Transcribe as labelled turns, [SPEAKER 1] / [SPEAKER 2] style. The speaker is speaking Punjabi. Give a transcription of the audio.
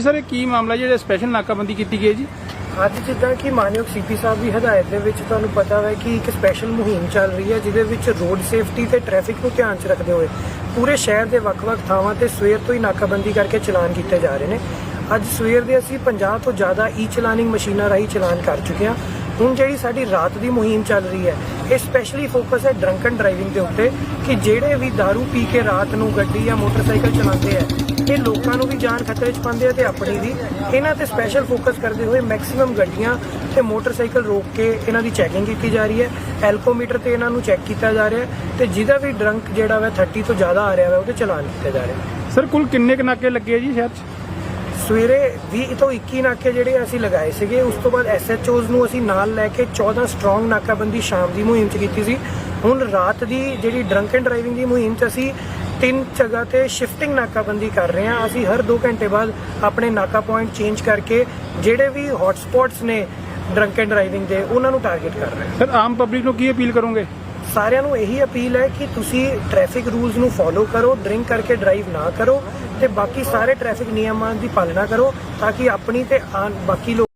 [SPEAKER 1] ਸਰ, ਇਹ ਕੀ ਮਾਮਲਾ ਜਿਹੜਾ ਸਪੈਸ਼ਲ ਨਾਕਾਬੰਦੀ ਕੀਤੀ ਗਈ ਹੈ ਜੀ?
[SPEAKER 2] ਅੱਜ ਜਿੱਦਾਂ ਕਿ ਮਾਨਯੋਗ ਸੀਪੀ ਸਾਹਿਬ ਦੀ ਹਦਾਇਤ ਦੇ ਵਿੱਚ ਤੁਹਾਨੂੰ ਪਤਾ ਹੈ ਕਿ ਇੱਕ ਸਪੈਸ਼ਲ ਮੁਹਿੰਮ ਚੱਲ ਰਹੀ ਹੈ, ਜਿਹਦੇ ਵਿੱਚ ਰੋਡ ਸੇਫਟੀ ਤੇ ਟ੍ਰੈਫਿਕ ਨੂੰ ਧਿਆਨ 'ਚ ਰੱਖਦੇ ਹੋਏ ਪੂਰੇ ਸ਼ਹਿਰ ਦੇ ਵੱਖ-ਵੱਖ ਥਾਵਾਂ ਤੇ ਸਵੇਰ ਤੋਂ ਹੀ ਨਾਕਾਬੰਦੀ ਕਰਕੇ ਚਲਾਨ ਕੀਤੇ ਜਾ ਰਹੇ ਨੇ। ਅੱਜ ਸਵੇਰ ਦੇ ਅਸੀਂ 50 ਤੋਂ ਜ਼ਿਆਦਾ ਈ ਚਲਾਨਿੰਗ ਮਸ਼ੀਨਾਂ ਰਾਹੀਂ ਚਲਾਨ ਕਰ ਚੁੱਕੇ ਹਾਂ। ਹੁਣ ਜਿਹੜੀ ਸਾਡੀ ਰਾਤ ਦੀ ਮੁਹਿੰਮ ਚੱਲ ਰਹੀ ਹੈ ਇਹ ਸਪੈਸ਼ਲੀ ਫੋਕਸ ਹੈ ਡਰੰਕਨ ਡਰਾਈਵਿੰਗ ਦੇ ਉੱਤੇ ਕਿ ਜਿਹੜੇ ਵੀ दारू ਪੀ ਕੇ ਰਾਤ ਨੂੰ ਗੱਡੀ ਜਾਂ ਮੋਟਰਸਾਈਕਲ ਚਲਾਉਂਦੇ ਆ, ਇਹ ਲੋਕਾਂ ਨੂੰ ਵੀ ਜਾਨ ਖਤਰੇ 'ਚ ਪਾਉਂਦੇ ਆ ਤੇ ਆਪਣੀ ਵੀ। ਇਹਨਾਂ ਤੇ ਸਪੈਸ਼ਲ ਫੋਕਸ ਕਰਦੇ ਹੋਏ ਮੈਕਸਿਮਮ ਗੱਡੀਆਂ ਤੇ ਮੋਟਰਸਾਈਕਲ ਰੋਕ ਕੇ ਇਹਨਾਂ ਦੀ ਚੈਕਿੰਗ ਕੀਤੀ ਜਾ ਰਹੀ ਹੈ। ਐਲਕੋਮੀਟਰ ਤੇ ਇਹਨਾਂ ਨੂੰ ਚੈੱਕ ਕੀਤਾ ਜਾ ਰਿਹਾ ਤੇ ਜਿਹਦਾ ਵੀ ਡਰੰਕ ਜਿਹੜਾ ਵਾ 30 ਤੋਂ ਜ਼ਿਆਦਾ ਆ ਰਿਹਾ ਵਾ, ਉਹਦੇ ਚਲਾਨ ਕੀਤੇ ਜਾ ਰਹੇ
[SPEAKER 1] ਸਰ ਕੁੱਲ ਕਿੰਨੇ ਕੁ ਲੱਗੇ ਜੀ ਸ਼ਹਿਰ 'ਚ?
[SPEAKER 2] ਸਵੇਰੇ 20 ਤੋਂ 21 ਨਾਕੇ ਜਿਹੜੇ ਅਸੀਂ ਲਗਾਏ ਸੀਗੇ ਉਸ ਤੋਂ ਬਾਅਦ ਐਸਐਚਓਜ਼ ਨੂੰ ਅਸੀਂ ਨਾਲ ਲੈ ਕੇ 14 ਸਟਰੋਂਗ ਨਾਕਾਬੰਦੀ ਸ਼ਾਮ ਦੀ ਮੁਹਿੰਮ 'ਚ ਕੀਤੀ ਸੀ। ਹੁਣ ਰਾਤ ਦੀ ਜਿਹੜੀ ਡਰੰਕ ਐਂਡ ਡਰਾਈਵਿੰਗ ਦੀ ਮੁਹਿੰਮ 'ਚ ਅਸੀਂ ਤਿੰਨ ਜਗ੍ਹਾ ਤੇ ਸ਼ਿਫਟਿੰਗ ਨਾਕਾਬੰਦੀ ਕਰ ਰਹੇ ਹਾਂ। ਅਸੀਂ ਹਰ 2 ਘੰਟੇ ਬਾਅਦ ਆਪਣੇ ਨਾਕਾ ਪੁਆਇੰਟ ਚੇਂਜ ਕਰਕੇ ਜਿਹੜੇ ਵੀ ਹੌਟ ਸਪੌਟਸ ਨੇ ਡਰੰਕ ਐਂਡ ਡਰਾਈਵਿੰਗ ਦੇ ਉਹਨਾਂ ਨੂੰ ਟਾਰਗੇਟ ਕਰ ਰਹੇ ਹਾਂ।
[SPEAKER 1] ਸਰ ਆਮ ਪਬਲਿਕ ਨੂੰ ਕੀ ਅਪੀਲ ਕਰੋਗੇ?
[SPEAKER 2] ਸਾਰਿਆਂ ਨੂੰ ਇਹੀ ਅਪੀਲ ਹੈ ਕਿ ਤੁਸੀਂ ਟ੍ਰੈਫਿਕ ਰੂਲਸ ਨੂੰ ਫੋਲੋ ਕਰੋ ਡਰਿੰਕ ਕਰਕੇ ਡਰਾਈਵ ਨਾ ਕਰੋ। ਤੇ ਬਾਕੀ ਸਾਰੇ ਟ੍ਰੈਫਿਕ ਨਿਯਮਾਂ ਦੀ ਪਾਲਣਾ ਕਰੋ ਤਾਂ ਕਿ ਆਪਣੀ ਤੇ ਆਨ ਬਾਕੀ ਲੋਕ